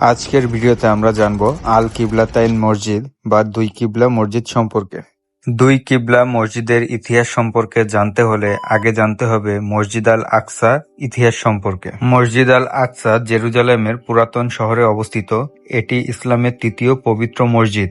আজকের ভিডিওতে আমরা জানব আল কিবলা কিবলাতাইন মসজিদ বা দুই কিবলা মসজিদ সম্পর্কে। দুই কিবলা মসজিদের ইতিহাস সম্পর্কে জানতে হলে আগে জানতে হবে মসজিদ আল আকসা ইতিহাস সম্পর্কে। মসজিদ আল আকসা জেরুজালেমের পুরাতন শহরে অবস্থিত। এটি ইসলামের তৃতীয় পবিত্র মসজিদ।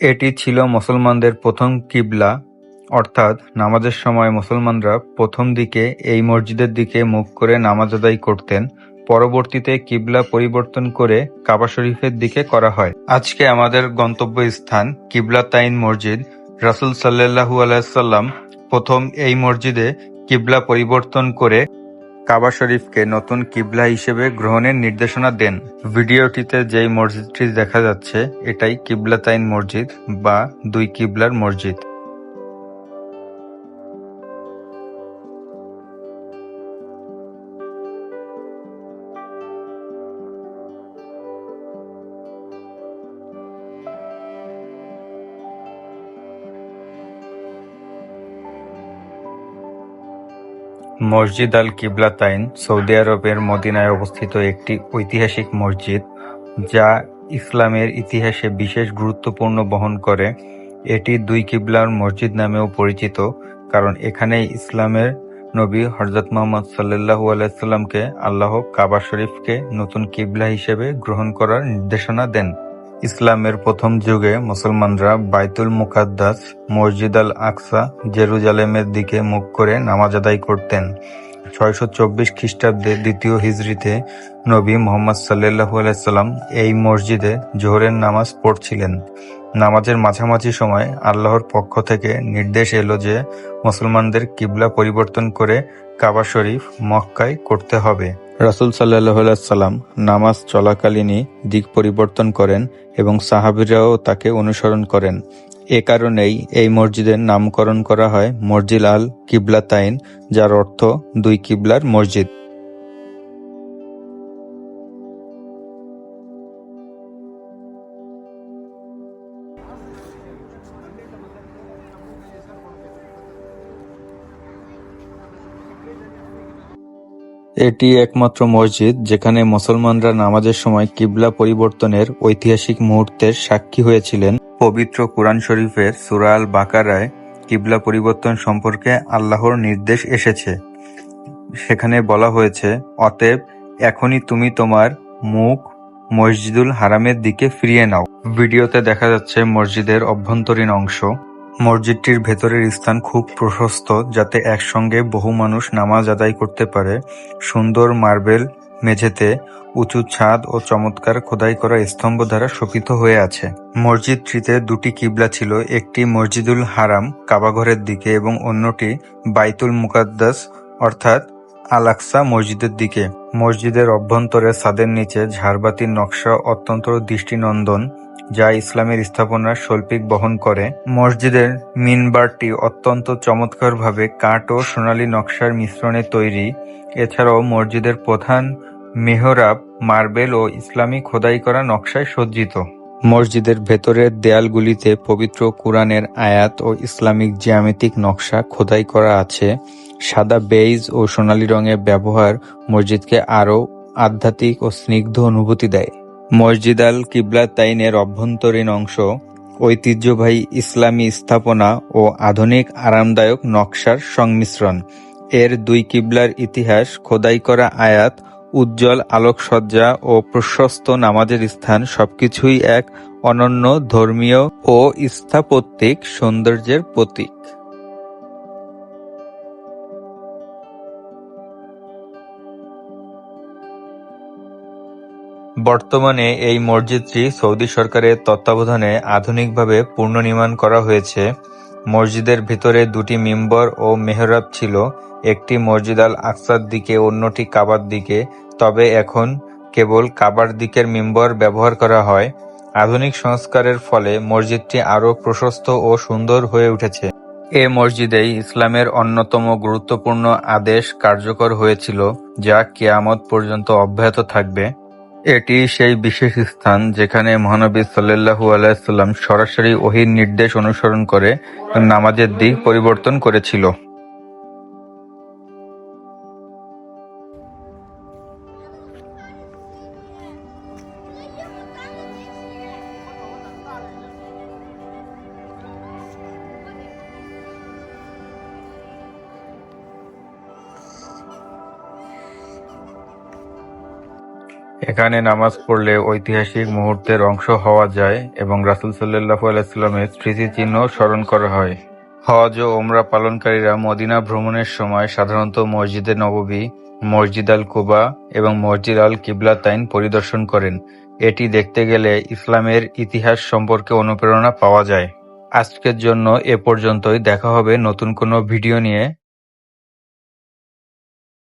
এটি ছিল মুসলমানদের প্রথম কিবলা, অর্থাৎ নামাজের সময় মুসলমানরা প্রথম দিকে এই মসজিদের দিকে মুখ করে নামাজ আদায় করতেন। পরবর্তীতে কিবলা পরিবর্তন করে কাবা শরীফের দিকে করা হয়। আজকে আমাদের গন্তব্য স্থান কিবলাতাইন মসজিদ। রাসূল সাল্লাল্লাহু আলাইসাল্লাম প্রথম এই মসজিদে কিবলা পরিবর্তন করে কাবা শরীফকে নতুন কিবলা হিসেবে গ্রহণের নির্দেশনা দেন। ভিডিওটিতে যেই মসজিদটি দেখা যাচ্ছে, এটাই কিবলাতাইন মসজিদ বা দুই কিবলার মসজিদ। মসজিদ আল কিবলাতাইন, সৌদি আরবের মদিনায় অবস্থিত একটি ঐতিহাসিক মসজিদ, যা ইসলামের ইতিহাসে বিশেষ গুরুত্বপূর্ণ বহন করে। এটি দুই কিবলার মসজিদ নামেও পরিচিত, কারণ এখানে ইসলামের নবী হজরত মোহাম্মদ সাল্লাল্লাহু আলাইসাল্লামকে আল্লাহ কাবা শরীফকে নতুন কিবলা হিসেবে গ্রহণ করার নির্দেশনা দেন। ইসলামের প্রথম যুগে মুসলমানরা বাইতুল মুকাদ্দাস, মসজিদ আল আকসা, জেরুজালেমের দিকে মুখ করে নামাজ আদায় করতেন। ছয়শো চব্বিশ খ্রিস্টাব্দে দ্বিতীয় হিজরিতে নবী মোহাম্মদ সাল্লাল্লাহু আলাইসাল্লাম এই মসজিদে জোহরের নামাজ পড়ছিলেন। নামাজের মাঝামাঝি সময় আল্লাহর পক্ষ থেকে নির্দেশ এলো যে মুসলমানদের কিবলা পরিবর্তন করে কাবা শরীফ মক্কায় করতে হবে। রাসূল সাল্লাহ সাল্লাম নামাজ চলাকালীনই দিক পরিবর্তন করেন এবং সাহাবিরাও তাকে অনুসরণ করেন। এ কারণেই এই মসজিদের নামকরণ করা হয় মসজিদ আল কিবলাতাইন যার অর্থ দুই কিবলার মসজিদ। এটি একমাত্র মসজিদ যেখানে মুসলমানরা নামাজের সময় কিবলা পরিবর্তনের ঐতিহাসিক মুহূর্তের সাক্ষী হয়েছিলেন। পবিত্র কুরআন শরীফের সূরা আল বাকারায় কিবলা পরিবর্তন সম্পর্কে আল্লাহর নির্দেশ এসেছে। সেখানে বলা হয়েছে, অতএব এখনই তুমি তোমার মুখ মসজিদুল হারামের দিকে ফিরিয়ে নাও। ভিডিওতে দেখা যাচ্ছে মসজিদের অভ্যন্তরীণ অংশ। মসজিদটির ভেতরের স্থান খুব প্রশস্ত, যাতে একসঙ্গে বহু মানুষ নামাজ আদায় করতে পারে। সুন্দর মার্বেল মেঝেতে উঁচু ছাদ ও চমৎকার খোদাই করা স্তম্ভ দ্বারা শোভিত হয়ে আছে। মসজিদটিতে দুটি কিবলা ছিল, একটি মসজিদুল হারাম কাবাঘরের দিকে, এবং অন্যটি বাইতুল মুকাদ্দাস, অর্থাৎ আল আকসা মসজিদের দিকে। মসজিদের অভ্যন্তরে ছাদের নিচে ঝাড়বাতির নকশা অত্যন্ত দৃষ্টিনন্দন। যা ইসলামের স্থাপনার শৈল্পিক বহন করে। মসজিদের মিনবারটি অত্যন্ত চমৎকারভাবে কাঠ ও সোনালী নকশার মিশ্রণে তৈরি। এছাড়াও মসজিদের প্রধান মেহরাব মার্বেল ও ইসলামী খোদাই করা নকশায় সজ্জিত। মসজিদের ভেতরের দেয়ালগুলিতে পবিত্র কুরআনের আয়াত ও ইসলামিক জ্যামিতিক নকশা খোদাই করা আছে। সাদা বেইজ ও সোনালী রঙের ব্যবহার মসজিদকে আরও আধ্যাত্মিক ও স্নিগ্ধ অনুভূতি দেয়। মসজিদ আল কিবলাতাইনের অভ্যন্তরীণ অংশ, ঐতিহ্যবাহী ইসলামী স্থাপনা ও আধুনিক আরামদায়ক নকশার সংমিশ্রণ। এর দুই কিবলার ইতিহাস খোদাই করা আয়াত, উজ্জ্বল আলোকসজ্জা ও প্রশস্ত নামাজের স্থান সবকিছুই এক অনন্য ধর্মীয় ও স্থাপত্যিক সৌন্দর্যের প্রতীক। বর্তমানে এই মসজিদটি সৌদি সরকারের তত্ত্বাবধানে আধুনিকভাবে পুনর্নির্মাণ করা হয়েছে। মসজিদের ভিতরে দুটি মিম্বর ও মেহরাব ছিল, একটি মসজিদ আল আকসার দিকে, অন্যটি কাবার দিকে। তবে এখন কেবল কাবার দিকের মিম্বর ব্যবহার করা হয়। আধুনিক সংস্কারের ফলে মসজিদটি আরও প্রশস্ত ও সুন্দর হয়ে উঠেছে। এ মসজিদেই ইসলামের অন্যতম গুরুত্বপূর্ণ আদেশ কার্যকর হয়েছিল, যা কেয়ামত পর্যন্ত অব্যাহত থাকবে। এটি সেই বিশেষ স্থান যেখানে মহানবী সাল্লাল্লাহু আলাইসাল্লাম সরাসরি ওহির নির্দেশ অনুসরণ করে নামাজের দিক পরিবর্তন করেছিল। এখানে নামাজ পড়লে ঐতিহাসিক মুহূর্তের অংশ হওয়া যায় এবং রাসূল সাল্লাল্লাহু আলাইহি সাল্লামের স্মৃতিচিহ্ন স্মরণ করা হয়। হজ ও ওমরা পালনকারীরা মদিনা ভ্রমণের সময় সাধারণত মসজিদে নববী, মসজিদ আল কুবা এবং মসজিদ আল কিবলাতাইন পরিদর্শন করেন। এটি দেখতে গেলে ইসলামের ইতিহাস সম্পর্কে অনুপ্রেরণা পাওয়া যায়। আজকের জন্য এ পর্যন্তই দেখা হবে নতুন কোনো ভিডিও নিয়ে